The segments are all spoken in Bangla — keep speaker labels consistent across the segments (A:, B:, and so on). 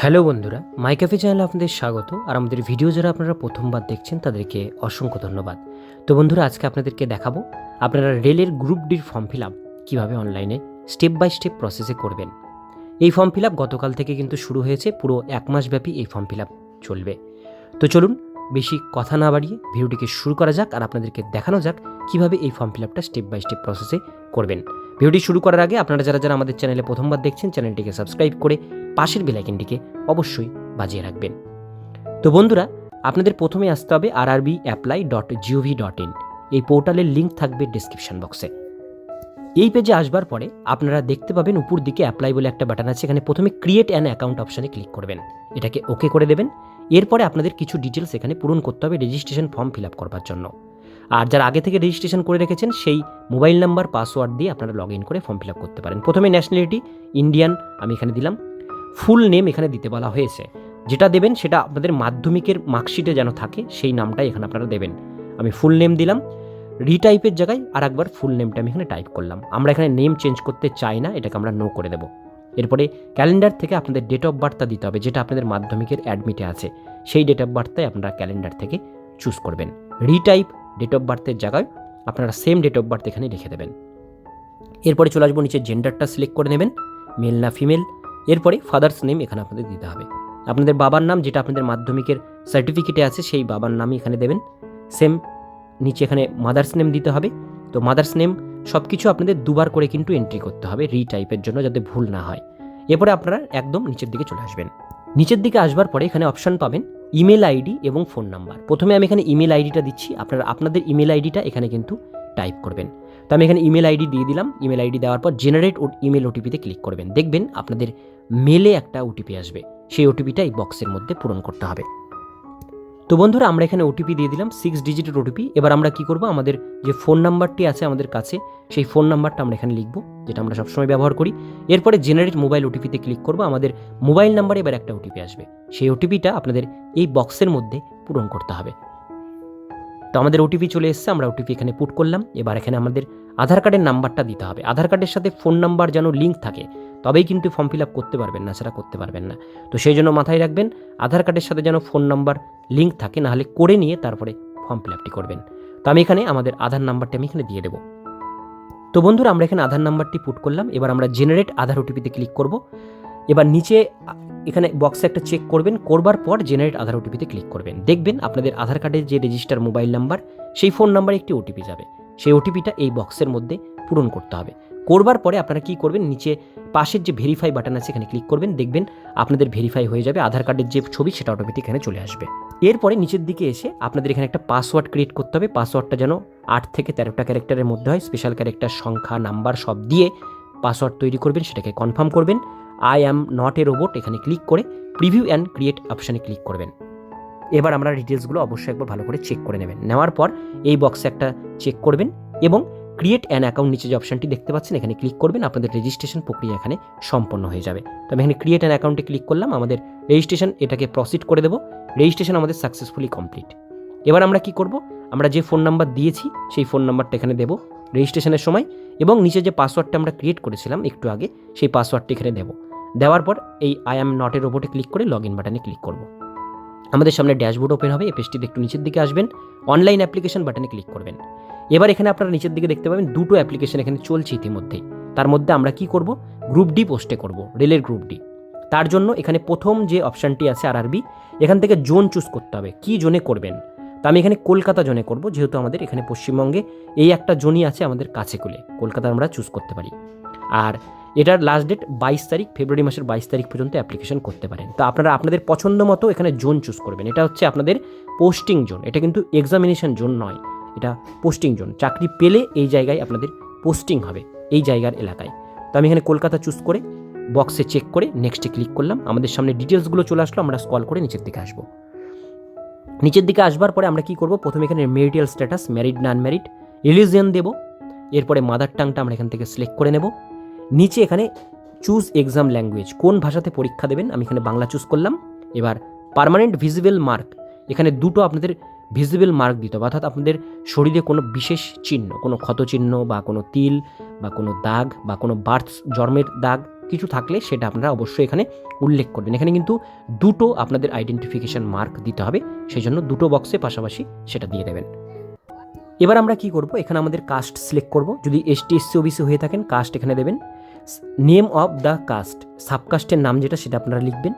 A: হ্যালো বন্ধুরা মাই ক্যাফে চ্যানেলে আপনাদের স্বাগত। আর আমাদের ভিডিও যারা আপনারা প্রথমবার দেখছেন, তাদেরকে অসংখ্য ধন্যবাদ। তো বন্ধুরা, আজকে আপনাদেরকে দেখাবো আপনারা রেলের গ্রুপ ডির ফর্ম ফিল আপ কীভাবে অনলাইনে স্টেপ বাই স্টেপ প্রসেসে করবেন। এই ফর্ম ফিল আপ গতকাল থেকে কিন্তু শুরু হয়েছে, পুরো এক মাসব্যাপী এই ফর্ম ফিল আপ চলবে। তো চলুন বেশি কথা না বাড়িয়ে ভিডিওটিকে শুরু করা যাক আর আপনাদেরকে দেখানো যাক কীভাবে এই ফর্ম ফিল আপটা স্টেপ বাই স্টেপ প্রসেসে করবেন। ভিডিওটি শুরু করার আগে আপনারা যারা যারা আমাদের চ্যানেলে প্রথমবার দেখছেন চ্যানেলটিকে সাবস্ক্রাইব করে পাশের বেলাইকনটিকে অবশ্যই বাজিয়ে রাখবেন। তো বন্ধুরা, আপনাদের প্রথমে আসতে হবে আর RBI apply dot gov dot in এই পোর্টালের লিঙ্ক থাকবে ডিসক্রিপশন বক্সে এই পেজে আসবার পরে আপনারা দেখতে পাবেন উপর দিকে অ্যাপ্লাই বলে একটা বাটন আছে, এখানে প্রথমে ক্রিয়েট অ্যান অ্যাকাউন্ট অপশানে ক্লিক করবেন। এটাকে ওকে করে দেবেন। এরপরে আপনাদের কিছু ডিটেলস এখানে পূরণ করতে হবে রেজিস্ট্রেশন ফর্ম ফিল আপ করবার জন্য। আর যারা আগে থেকে রেজিস্ট্রেশন করে রেখেছেন, সেই মোবাইল নাম্বার পাসওয়ার্ড দিয়ে আপনারা লগ ইন করে ফর্ম ফিল আপ করতে পারেন। প্রথমে ন্যাশনালিটি ইন্ডিয়ান আমি এখানে দিলাম। ফুল নেম এখানে দিতে বলা হয়েছে। যেটা দেবেন, সেটা আপনাদের মাধ্যমিকের মার্কশিটে যেন থাকে, সেই নামটাই এখানে আপনারা দেবেন। আমি ফুল নেম দিলাম। রিটাইপের জায়গায় আর একবার ফুল নেমটা আমি এখানে টাইপ করলাম। আমরা এখানে নেম চেঞ্জ করতে চাই না, এটাকে আমরা নো করে দেবো। এরপরে ক্যালেন্ডার থেকে আপনাদের ডেট অফ বার্থটা দিতে হবে, যেটা আপনাদের মাধ্যমিকের অ্যাডমিটে আছে। সেই ডেট অফ বার্থটাই আপনারা ক্যালেন্ডার থেকে চুজ করবেন। রিটাইপ ডেট অফ বার্থের জায়গায় আপনারা সেম ডেট অফ বার্থ এখানে লিখে দেবেন। এরপরে চলে আসব নিচে জেন্ডারটা সিলেক্ট করে নেবেন মেল না ফিমেল এরপরে ফাদার্স নেম এখানে আপনাদের দিতে হবে। আপনাদের বাবার নাম, যেটা আপনাদের মাধ্যমিকের সার্টিফিকেটে আছে, সেই বাবার নামই এখানে দেবেন। সেম নিচে এখানে মাদার্স নেম দিতে হবে। তো মাদার্স নেম সব কিছু আপনাদের দুবার করে কিন্তু এন্ট্রি করতে হবে রি টাইপের জন্য যাতে ভুল না হয়। এরপরে আপনারা একদম নিচের দিকে চলে আসবেন। নিচের দিকে আসবার পরে এখানে অপশান পাবেন ইমেল আইডি এবং ফোন নাম্বার প্রথমে আমি এখানে ইমেল আইডিটা দিচ্ছি, আপনারা আপনাদের ইমেল আইডিটা এখানে কিন্তু টাইপ করবেন। তো আমি এখানে ইমেল আইডি দিয়ে দিলাম ইমেল আইডি দেওয়ার পর জেনারেট ইমেল ওটিপিতে ক্লিক করবেন। দেখবেন আপনাদের মেলে একটা ওটিপি আসবে। সেই ওটিপিটা এই বক্সের মধ্যে পূরণ করতে হবে। তো বন্ধুরা, আমরা এখানে ওটিপি দিয়ে দিলাম সিক্স ডিজিটের ওটিপি এবার আমরা কি করব? আমাদের যে ফোন নাম্বারটি আছে আমাদের কাছে, সেই ফোন নাম্বারটা আমরা এখানে লিখব, যেটা আমরা সবসময় ব্যবহার করি। এরপরে জেনারেট মোবাইল ওটিপিতে ক্লিক করব, আমাদের মোবাইল নাম্বারে এবার একটা ওটিপি আসবে। সেই ওটিপিটা আপনাদের এই বক্সের মধ্যে পূরণ করতে হবে। তো আমাদের ওটিপি চলে এসেছে, আমরা ওটিপি এখানে পুট করলাম। এবার এখানে আমাদের আধার কার্ডের নাম্বারটা দিতে হবে। আধার কার্ডের সাথে ফোন নাম্বার যেন লিঙ্ক থাকে তবেই কিন্তু ফর্ম ফিল আপ করতে পারবেন না, সেটা করতে পারবেন না। তো সেই জন্য মাথায় রাখবেন, আধার কার্ডের সাথে যেন ফোন নাম্বার লিঙ্ক থাকে, নাহলে করে নিয়ে তারপরে ফর্ম ফিল আপটি করবেন। তো আমি এখানে আমাদের আধার নাম্বারটি আমি এখানে দিয়ে দেবো। তো বন্ধুরা, আমরা এখানে আধার নাম্বারটি পুট করলাম, এবার আমরা জেনারেট আধার ওটিপিতে ক্লিক করব। এবার নিচে এখানে বক্সে একটা চেক করবেন, করবার পর জেনারেট আধার ওটিপিতে ক্লিক করবেন। দেখবেন আপনাদের আধার কার্ডের যে রেজিস্টার মোবাইল নাম্বার সেই ফোন নাম্বারে একটি ওটিপি যাবে। সেই ওটিপিটা এই বক্সের মধ্যে পূরণ করতে হবে। করবার পরে আপনারা কি করবেন? নিচে পাশের যে ভেরিফাই বাটন আছে, এখানে ক্লিক করবেন। দেখবেন আপনাদের ভেরিফাই হয়ে যাবে, আধার কার্ডের যে ছবি, সেটা অটোমেটিক এখানে চলে আসবে। এরপরে নিচের দিকে এসে আপনাদের এখানে একটা পাসওয়ার্ড ক্রিয়েট করতে হবে। পাসওয়ার্ডটা যেন আট থেকে তেরোটা ক্যারেক্টারের মধ্যে হয়। স্পেশাল ক্যারেক্টার সংখ্যা নাম্বার সব দিয়ে পাসওয়ার্ড তৈরি করবেন, সেটাকে কনফার্ম করবেন। I am not a robot এখানে ক্লিক করে প্রিভিউ অ্যান্ড ক্রিয়েট অপশানে ক্লিক করবেন। এবার আমরা ডিটেলসগুলো অবশ্যই একবার ভালো করে চেক করে নেবেন। নেওয়ার পর এই বক্সে একটা চেক করবেন এবং ক্রিয়েট অ্যান অ্যাকাউন্ট নিচে যে অপশনটি দেখতে পাচ্ছেন, এখানে ক্লিক করবেন, আপনাদের রেজিস্ট্রেশন প্রক্রিয়া এখানে সম্পন্ন হয়ে যাবে। তো আমি এখানে ক্রিয়েট অ্যান অ্যাকাউন্টে ক্লিক করলাম, আমাদের রেজিস্ট্রেশন এটাকে প্রসিড করে দেবো রেজিস্ট্রেশন আমাদের সাকসেসফুলি কমপ্লিট এবার আমরা কি করব? আমরা যে ফোন নাম্বার দিয়েছি, সেই ফোন নাম্বারটা এখানে দেবো রেজিস্ট্রেশনের সময়, এবং নিচে যে পাসওয়ার্ডটা আমরা ক্রিয়েট করেছিলাম একটু আগে, সেই পাসওয়ার্ডটি এখানে দেবো। দেওয়ার পর এই আই অ্যাম নটের ওপরে ক্লিক করে লগ ইন বাটনে ক্লিক করব। আমাদের সামনে ড্যাশবোর্ড ওপেন হবে, এই পেজটিতে একটু নিচের দিকে আসবেন, অনলাইন অ্যাপ্লিকেশন বাটনে ক্লিক করবেন। এবার এখানে আপনারা নিচের দিকে দেখতে পাবেন দুটো অ্যাপ্লিকেশন এখানে চলছে ইতিমধ্যেই তার মধ্যে আমরা কি করব? গ্রুপ ডি পোস্টে করব, রেলের গ্রুপ ডি। তার জন্য এখানে প্রথম যে অপশানটি আছে আর আরবি এখান থেকে জোন চুজ করতে হবে, কি জোনে করবেন? তা আমি এখানে কলকাতা জোনে করব, যেহেতু আমাদের এখানে পশ্চিমবঙ্গে এই একটা জোনই আছে আমাদের কাছে কুলে কলকাতা আমরা চুজ করতে পারি। আর এটার লাস্ট ডেট বাইশ তারিখ ফেব্রুয়ারি মাসের বাইশ তারিখ পর্যন্ত অ্যাপ্লিকেশন করতে পারেন। তো আপনারা আপনাদের পছন্দ মতো এখানে জোন চুজ করবেন। এটা হচ্ছে আপনাদের পোস্টিং জোন এটা কিন্তু এক্সামিনেশন জোন নয়। এটা পোস্টিং জোন চাকরি পেলে এই জায়গায় আপনাদের পোস্টিং হবে, এই জায়গার এলাকায়। তো আমি এখানে কলকাতা চুজ করে বক্সে চেক করে নেক্সটে ক্লিক করলাম। আমাদের সামনে ডিটেলসগুলো চলে আসলো, আমরা স্কল করে নিচের দিকে আসব। নিচের দিকে আসবার পরে আমরা কি করব? প্রথমে এখানে marital status married non married religion দেবো। এরপরে মাদার টাংটা আমরা এখান থেকে সিলেক্ট করে নেব। নিচে এখানে চুজ এক্সাম ল্যাঙ্গুয়েজ কোন ভাষাতে পরীক্ষা দেবেন? আমি এখানে বাংলা চুজ করলাম। এবার পার্মানেন্ট ভিজিবল মার্ক এখানে দুটো আপনাদের ভিজিবল মার্ক দিতে হবে। অর্থাৎ আপনাদের শরীরে কোনো বিশেষ চিহ্ন, কোনো ক্ষত চিহ্ন বা কোনো তিল বা কোনো দাগ বা কোনো বার্থ, জন্মের দাগ কিছু থাকলে সেটা আপনারা অবশ্যই এখানে উল্লেখ করবেন। এখানে কিন্তু দুটো আপনাদের আইডেন্টিফিকেশন মার্ক দিতে হবে। সেই জন্য দুটো বক্সে পাশাপাশি সেটা দিয়ে দেবেন। এবার আমরা কি করব? এখানে আমাদের কাস্ট সিলেক্ট করব। যদি এসটি এসসি ওবিসি হয়ে থাকেন কাস্ট এখানে দেবেন। নেম অফ দ্য কাস্ট সাবকাস্টের নাম যেটা, সেটা আপনারা লিখবেন।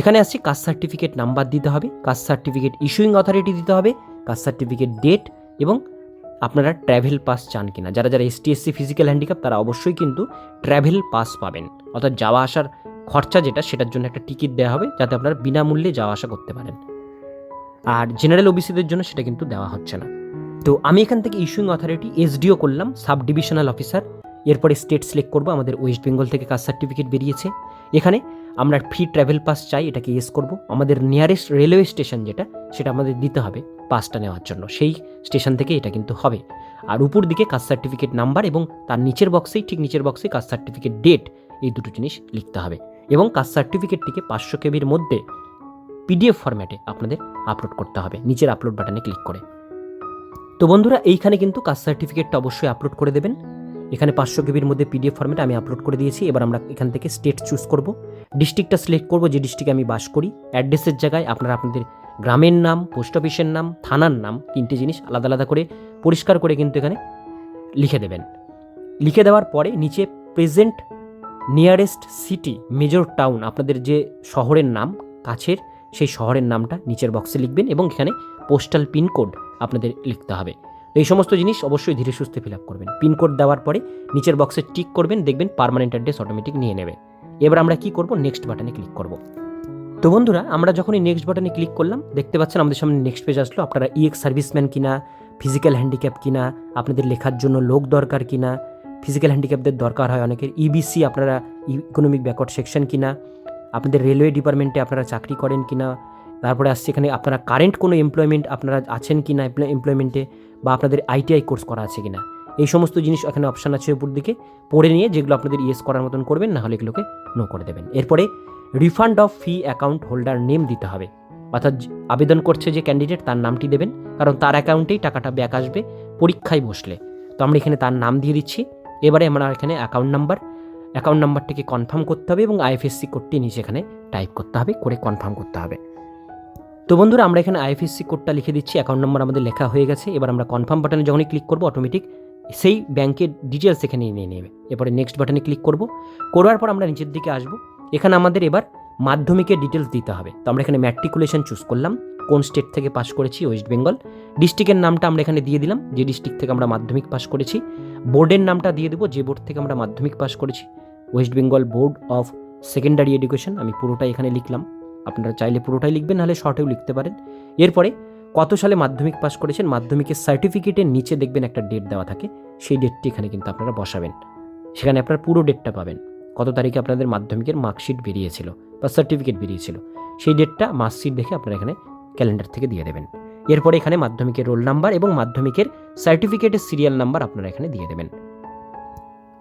A: এখানে আসছে কাস্ট সার্টিফিকেট নাম্বার দিতে হবে কাস্ট সার্টিফিকেট ইস্যুইং অথরিটি দিতে হবে কাস্ট সার্টিফিকেট ডেট এবং আপনারা ট্র্যাভেল পাস চান কিনা। যারা যারা এসটি এসসি ফিজিক্যাল হ্যান্ডিক্যাপ তারা অবশ্যই কিন্তু ট্র্যাভেল পাস পাবেন। অর্থাৎ যাওয়া আসার খরচা যেটা, সেটার জন্য একটা টিকিট দেওয়া হবে, যাতে আপনারা বিনামূল্যে যাওয়া আসা করতে পারেন। আর জেনারেল ওবিসিদের জন্য সেটা কিন্তু দেওয়া হচ্ছে না। তো আমি এখান থেকে ইস্যুইং অথরিটি এসডিও করলাম সাব ডিভিশনাল অফিসার এরপরে স্টেট সিলেক্ট করব, আমাদের ওয়েস্ট বেঙ্গল থেকে কাস্ট সার্টিফিকেট বেরিয়েছে। এখানে আমরা ফ্রি ট্রাভেল পাস চাই, এটাকে ইয়েস করব। আমাদের নিয়ারেস্ট রেলওয়ে স্টেশন যেটা, সেটা আমাদের দিতে হবে পাসটা নেওয়ার জন্য। সেই স্টেশন থেকে এটা কিন্তু হবে। আর উপর দিকে কাস্ট সার্টিফিকেট নাম্বার এবং তার নিচের বক্সেই ঠিক নিচের বক্সে কাস্ট সার্টিফিকেট ডেট এই দুটো জিনিস লিখতে হবে। এবং কাস্ট সার্টিফিকেটটিকে পাঁচশো কেবির মধ্যে পিডিএফ ফরম্যাটে আপনাদের আপলোড করতে হবে, নিচের আপলোড বাটনে ক্লিক করে। তো বন্ধুরা, এইখানে কিন্তু কাস্ট সার্টিফিকেটটা অবশ্যই আপলোড করে দেবেন। এখানে পাঁচশো কেবির মধ্যে পিডিএফ ফরম্যাটে আমি আপলোড করে দিয়েছি। এবার আমরা এখান থেকে স্টেট চুজ করব। ডিস্ট্রিক্টটা সিলেক্ট করব, যে ডিস্ট্রিক্টে আমি বাস করি। অ্যাড্রেসের জায়গায় আপনারা আপনাদের গ্রামের নাম পোস্ট অফিসের নাম, থানার নাম, তিনটে জিনিস আলাদা আলাদা করে পরিষ্কার করে কিন্তু এখানে লিখে দেবেন। লিখে দেওয়ার পরে নিচে present nearest city major town আপনাদের যে শহরের নাম, কাছের সেই শহরের নামটা নিচের বক্সে লিখবেন এবং এখানে পোস্টাল পিনকোড আপনাদের লিখতে হবে। এই সমস্ত জিনিস অবশ্যই ধীরে সুস্থে ফিল আপ করবেন। পিনকোড দেওয়ার পরে নিচের বক্সে টিক করবেন, দেখবেন পার্মানেন্ট অ্যাড্রেস অটোমেটিক নিয়ে নেবে। এবার আমরা কি করব? নেক্সট বাটনে ক্লিক করব। তো বন্ধুরা, আমরা যখন এই নেক্সট বাটনে ক্লিক করলাম, দেখতে পাচ্ছেন আমাদের সামনে নেক্সট পেজ আসলো। আপনারা ইএক্স সার্ভিসম্যান কিনা ফিজিক্যাল হ্যান্ডিক্যাপ কিনা, আপনাদের লেখার জন্য লোক দরকার কিনা ফিজিক্যাল হ্যান্ডিক্যাপদের দরকার হয় অনেকের ইবিসি আপনারা ইকোনমিক ব্যাকওয়ার্ড সেকশন কিনা, আপনাদের রেলওয়ে ডিপার্টমেন্টে আপনারা চাকরি করেন কিনা তারপরে আসছে এখানে আপনারা কারেন্ট কোনো এমপ্লয়মেন্ট আপনারা আছেন কি না এমপ্লয়মেন্টে বা আপনাদের আইটিআই কোর্স করা আছে কি না, এই সমস্ত জিনিস এখানে অপশান আছে উপর দিকে। পড়ে নিয়ে যেগুলো আপনাদের ইয়েস করার মতন করবেন, না হলে এগুলোকে নো করে দেবেন। এরপরে refund of fee account holder name দিতে হবে। অর্থাৎ আবেদন করছে যে ক্যান্ডিডেট তার নামটি দেবেন, কারণ তার অ্যাকাউন্টেই টাকাটা ব্যাক আসবে পরীক্ষায় বসলে। তো আমরা এখানে তার নাম দিয়ে দিচ্ছি। এবারে আমরা এখানে অ্যাকাউন্ট নাম্বার অ্যাকাউন্ট নাম্বারটিকে কনফার্ম করতে হবে এবং আইএফএসসি কোডটি নিচে এখানে টাইপ করতে হবে, করে কনফার্ম করতে হবে। তো বন্ধুরা, আমরা এখানে আইএফএসসি কোডটা লিখে দিচ্ছি অ্যাকাউন্ট নম্বর আমাদের লেখা হয়ে গেছে। এবার আমরা কনফার্ম বাটনে যখনই ক্লিক করব অটোমেটিক সেই ব্যাংকের ডিটেলস এখানে নিয়ে নেবে। এরপরে নেক্সট বাটনে ক্লিক করব। করার পর আমরা নিচের দিকে আসব। এখানে আমাদের এবার মাধ্যমিকের ডিটেলস দিতে হবে। তো আমরা এখানে ম্যাট্রিকুলেশন চুজ করলাম। কোন স্টেট থেকে পাস করেছি? ওয়েস্ট বেঙ্গল ডিস্ট্রিক্টের নামটা আমরা এখানে দিয়ে দিলাম। যে ডিস্ট্রিক্ট থেকে আমরা মাধ্যমিক পাস করেছি। বোর্ডের নামটা দিয়ে দেবো। যে বোর্ড থেকে আমরা মাধ্যমিক পাস করেছি। West Bengal Board of Secondary Education আমি পুরোটাই এখানে লিখলাম। আপনারা চাইলে পুরোটাই লিখবেন, নাহলে শর্টেও লিখতে পারেন। এরপরে, কত সালে মাধ্যমিক পাস করেছেন? মাধ্যমিকের সার্টিফিকেটের নিচে দেখবেন একটা ডেট দেওয়া থাকে। সেই ডেটটি এখানে কিন্তু আপনারা বসাবেন। সেখানে আপনারা পুরো ডেটটা পাবেন। কত তারিখে আপনাদের মাধ্যমিকের মার্কশিট বেরিয়েছিল বা সার্টিফিকেট বেরিয়েছিল? সেই ডেটটা মার্কশিট দেখে আপনারা এখানে ক্যালেন্ডার থেকে দিয়ে দেবেন। এরপরে এখানে মাধ্যমিকের রোল নাম্বার এবং মাধ্যমিকের সার্টিফিকেটের সিরিয়াল নাম্বার আপনারা এখানে দিয়ে দেবেন।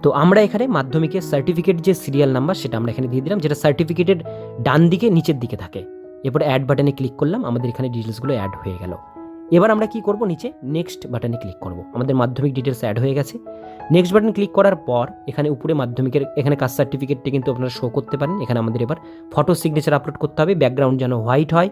A: তো আমরা এখানে মাধ্যমিকের সার্টিফিকেট যে সিরিয়াল নাম্বার সেটা আমরা এখানে দিয়ে দিলাম, যেটা সার্টিফিকেটের ডান দিকে, নিচের দিকে থাকে। এরপরে অ্যাড বাটনে ক্লিক করলাম, আমাদের এখানে ডিটেলসগুলো অ্যাড হয়ে গেল। এবার আমরা কি করব নিচে? নেক্সট বাটনে ক্লিক করব। আমাদের মাধ্যমিক ডিটেলস অ্যাড হয়ে গেছে। নেক্সট বাটন ক্লিক করার পর, এখানে উপরে মাধ্যমিকের, এখানে কাস্ট সার্টিফিকেটটি কিন্তু আপনারা শো করতে পারেন। এখানে আমাদের এবার ফটো সিগনেচার আপলোড করতে হবে ব্যাকগ্রাউন্ড যেন হোয়াইট হয়।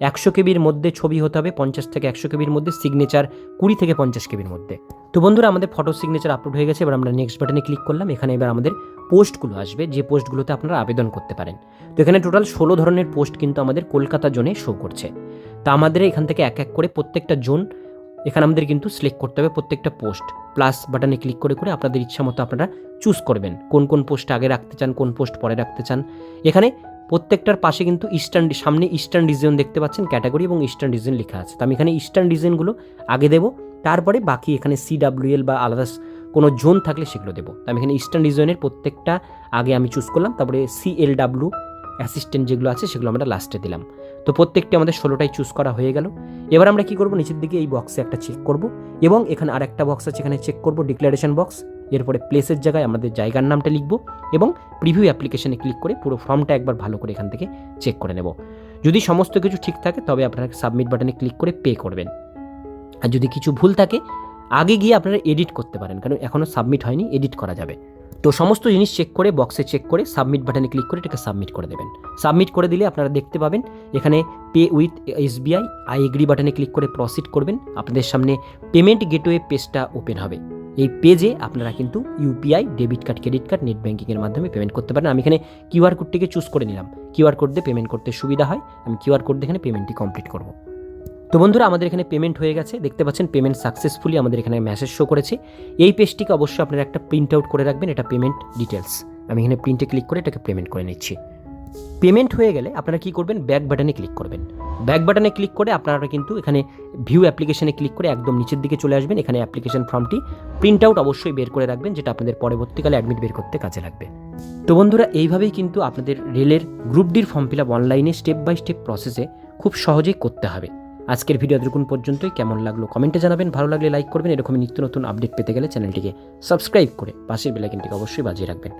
A: একশো কেবির মধ্যে ছবি হতে হবে, পঞ্চাশ থেকে একশো কেবির মধ্যে সিগনেচার কুড়ি থেকে পঞ্চাশ কেবির মধ্যে। তো বন্ধুরা, আমাদের ফটো সিগনেচার আপলোড হয়ে গেছে, এবার আমরা নেক্সট বাটনে ক্লিক করলাম, এখানে এবার আমাদের পোস্টগুলো আসবে, যে পোস্টগুলোতে আপনারা আবেদন করতে পারেন। তো এখানে টোটাল ষোলো ধরনের পোস্ট কিন্তু আমাদের কলকাতা জোনে শো করছে। তা আমাদের এখান থেকে এক এক করে প্রত্যেকটা জোন, এখানে আমাদের কিন্তু সিলেক্ট করতে হবে প্রত্যেকটা পোস্ট প্লাস বাটনে ক্লিক করে করে আপনাদের ইচ্ছা মতো আপনারা চুজ করবেন, কোন কোন পোস্ট আগে রাখতে চান, কোন পোস্ট পরে রাখতে চান। এখানে প্রত্যেকটার পাশে কিন্তু ইস্টার্ন সামনে ইস্টার্ন রিজন দেখতে পাচ্ছেন ক্যাটাগরি এবং ইস্টার্ন রিজন লেখা আছে। তো আমি এখানে ইস্টার্ন রিজনগুলো আগে দেবো, তারপরে বাকি এখানে সিডাব্লিউএল বা আলাদা কোনো জোন থাকলে সেগুলো দেবো। তো আমি এখানে ইস্টার্ন রিজনের প্রত্যেকটা আগে আমি চুজ করলাম, তারপরে সিএলডাব্লিউ অ্যাসিস্ট্যান্ট যেগুলো আছে সেগুলো আমরা লাস্টে দিলাম। তো প্রত্যেকটি আমাদের ষোলোটাই চুজ করা হয়ে গেল। এবার আমরা কি করব? নিচের দিকে এই বক্সে একটা চেক করব এবং এখানে আর একটা বক্স আছে, এখানে চেক করব ডিক্লারেশন বক্স এরপরে প্লেসের জায়গায় আমাদের জায়গার নামটা লিখব এবং প্রিভিউ অ্যাপ্লিকেশনে ক্লিক করে পুরো ফর্মটা একবার ভালো করে এখান থেকে চেক করে নেব। যদি সমস্ত কিছু ঠিক থাকে, তবে আপনারা সাবমিট বাটনে ক্লিক করে পে করবেন। আর যদি কিছু ভুল থাকে, আগে গিয়ে আপনারা এডিট করতে পারেন, কারণ এখনও সাবমিট হয়নি এডিট করা যাবে। তো সমস্ত জিনিস চেক করে বক্সে চেক করে সাবমিট বাটনে ক্লিক করে এটাকে সাবমিট করে দেবেন। সাবমিট করে দিলে আপনারা দেখতে পাবেন, এখানে pay with SBI I agree বাটনে ক্লিক করে প্রসিড করবেন। আপনাদের সামনে পেমেন্ট গেটওয়ে পেজটা ওপেন হবে। এই পেজে আপনারা কিন্তু UPI debit card credit card net ব্যাঙ্কিংয়ের মাধ্যমে পেমেন্ট করতে পারেন। আমি এখানে কিউআর কোডটিকে চুজ করে নিলাম। কিউআর কোড দিয়ে পেমেন্ট করতে সুবিধা হয়। আমি কিউআর কোড দিয়ে এখানে পেমেন্টটি কমপ্লিট করব। তো বন্ধুরা, আমাদের এখানে পেমেন্ট হয়ে গেছে। দেখতে পাচ্ছেন পেমেন্ট সাকসেসফুলি আমাদের এখানে মেসেজ শো করেছে। এই পেজটিকে অবশ্যই আপনারা একটা প্রিন্ট আউট করে রাখবেন। এটা পেমেন্ট ডিটেলস আমি এখানে প্রিন্টে ক্লিক করে এটাকে পেমেন্ট করে নিচ্ছি। পেমেন্ট হয়ে গেলে আপনারা কি করবেন? ব্যাক বাটনে ক্লিক করবেন। ব্যাক বাটনে ক্লিক করে আপনারা কিন্তু এখানে ভিউ অ্যাপ্লিকেশনে ক্লিক করে একদম নিচের দিকে চলে আসবেন। এখানে অ্যাপ্লিকেশন ফর্মটি প্রিন্ট আউট অবশ্যই বের করে রাখবেন, যেটা আপনাদের পরবর্তীকালে অ্যাডমিট বের করতে কাজে লাগবে। তো বন্ধুরা, এইভাবেই কিন্তু আপনাদের রেলের গ্রুপ ডির ফর্ম ফিল আপ অনলাইনে স্টেপ বাই স্টেপ প্রসেসে খুব সহজেই করতে হবে। আজকের ভিডিও এতটুকুন পর্যন্তই। কেমন লাগল কমেন্টে জানাবেন, ভালো লাগলে লাইক করবেন। এরকমই নিত্য নতুন আপডেট পেতে গেলে চ্যানেলটিকে সাবস্ক্রাইব করে পাশের বেলাইকনটিকে অবশ্যই বাজিয়ে রাখবেন।